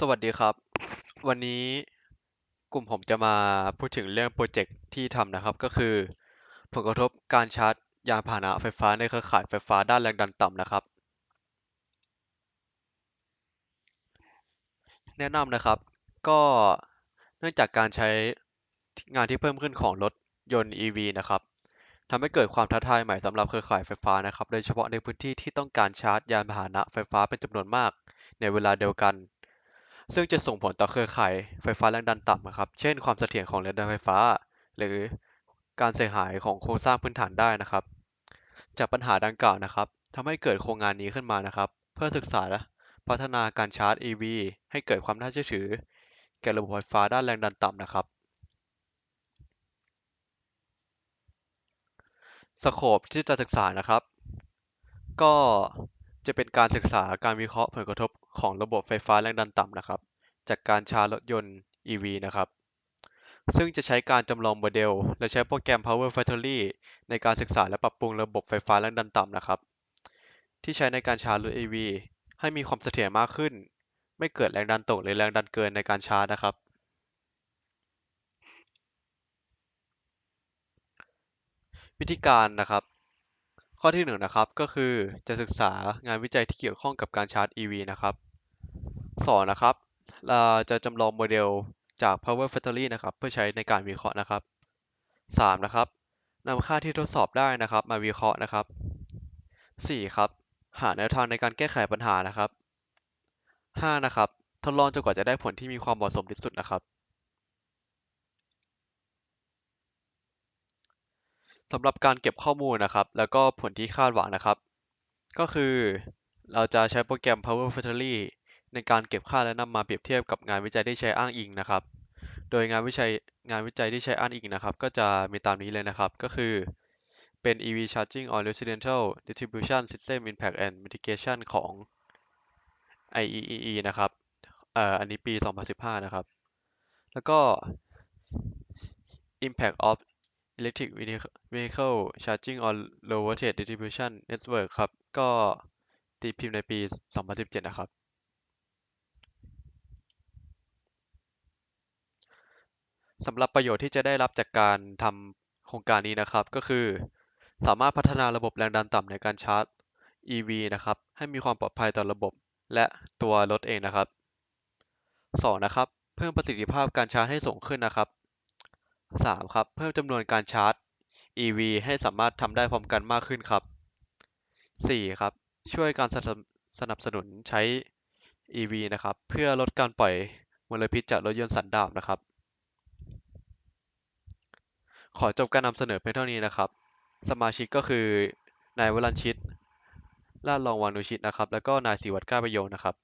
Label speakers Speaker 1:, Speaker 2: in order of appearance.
Speaker 1: สวัสดีครับ วันนี้กลุ่มผมจะมาพูดถึงเรื่องโปรเจกต์ที่ทำนะครับ ก็คือผลกระทบการชาร์จยานพาหนะไฟฟ้าในเครือข่ายไฟฟ้าด้านแรงดันต่ำนะครับ แนะนำนะครับ ก็เนื่องจากการใช้งานที่เพิ่มขึ้นของรถยนต์ EV นะครับทำให้เกิดความท้าทายใหม่สำหรับเครือข่ายไฟฟ้านะครับ โดยเฉพาะในพื้นที่ที่ต้องการชาร์จยานพาหนะไฟฟ้าเป็นจำนวนมากในเวลาเดียวกัน ซึ่งจะส่งผลต่อเครือข่ายไฟฟ้าแรงดันต่ำนะครับ เช่น ความเสถียรของแรงดันไฟฟ้า หรือการเสียหายของโครงสร้างพื้นฐานได้นะครับ จากปัญหาดังกล่าวนะครับทำให้เกิดโครงงานนี้ขึ้นมานะครับ เพื่อศึกษาและพัฒนาการชาร์จ EV ให้เกิดความน่าเชื่อถือ แก่ระบบไฟฟ้าด้านแรงดันต่ำนะครับสโคปที่จะศึกษานะครับ ก็ จะเป็นการศึกษาการวิเคราะห์ผลกระทบของระบบไฟฟ้าแรงดันต่ำนะครับ จากการชาร์จรถยนต์ EV นะครับ ซึ่งจะใช้การจำลองโมเดล และใช้โปรแกรม Power Factory ในการศึกษาและปรับปรุงระบบไฟฟ้าแรงดันต่ำนะครับ ที่ใช้ในการชาร์จรถ EV ให้มีความเสถียรมากขึ้น ไม่เกิดแรงดันตกหรือแรงดันเกินในการชาร์จนะครับวิธีการนะครับ ข้อที่หนึ่งนะครับก็คือจะศึกษางานวิจัยที่เกี่ยวข้องกับการชาร์จ EV นะครับสองนะครับเราจะจำลองโมเดลจาก Power Factory นะครับเพื่อใช้ในการวิเคราะห์นะครับสามนะครับนำค่าที่ทดสอบได้นะครับ มาวิเคราะห์นะครับสี่ครับหาแนวทางในการแก้ไขปัญหานะครับห้านะครับทดลองจนกว่าจะได้ผลที่มีความเหมาะสมที่สุดนะครับ สำหรับการเก็บข้อมูลนะครับ แล้วก็ผลที่คาดหวังนะครับ ก็คือเราจะใช้โปรแกรม Power Factory ในการเก็บค่าและนำมาเปรียบเทียบกับงานวิจัยที่ใช้อ้างอิงนะครับ โดยงานวิจัยงานวิจัยที่ใช้อ้างอิงนะครับ ก็จะมีตามนี้เลยนะครับ ก็คือเป็น EV Charging on Residential Distribution System Impact and Mitigation ของ IEEE นะครับเอ่ออันนี้ปี 2015 นะครับ แล้วก็ Impact of Electric Vehicle Charging on Low Voltage Distribution Network ครับ ก็ตีพิมพ์ในปี 2017 นะครับ สำหรับประโยชน์ที่จะได้รับจากการทำโครงการนี้นะครับ ก็คือ สามารถพัฒนาระบบแรงดันต่ำในการชาร์จ EV นะครับ ให้มีความปลอดภัยต่อระบบและตัวรถเองนะครับสองนะครับ เพิ่มประสิทธิภาพการชาร์จให้สูงขึ้นนะครับ สามครับ เพิ่มจำนวนการชาร์จ EV ให้สามารถทำได้พร้อมกันมากขึ้นครับสี่ครับ ช่วยการสนับสนุนใช้ EV นะครับ เพื่อลดการปล่อยมลพิษจากรถยนต์สันดาปนะครับ ขอจบการนำเสนอเพียงเท่านี้นะครับ สมาชิกก็คือ นายวรัญชิตลาดรองวานุชิตนะครับ แล้วก็นายศิวัตรก้าประโยชน์นะครับ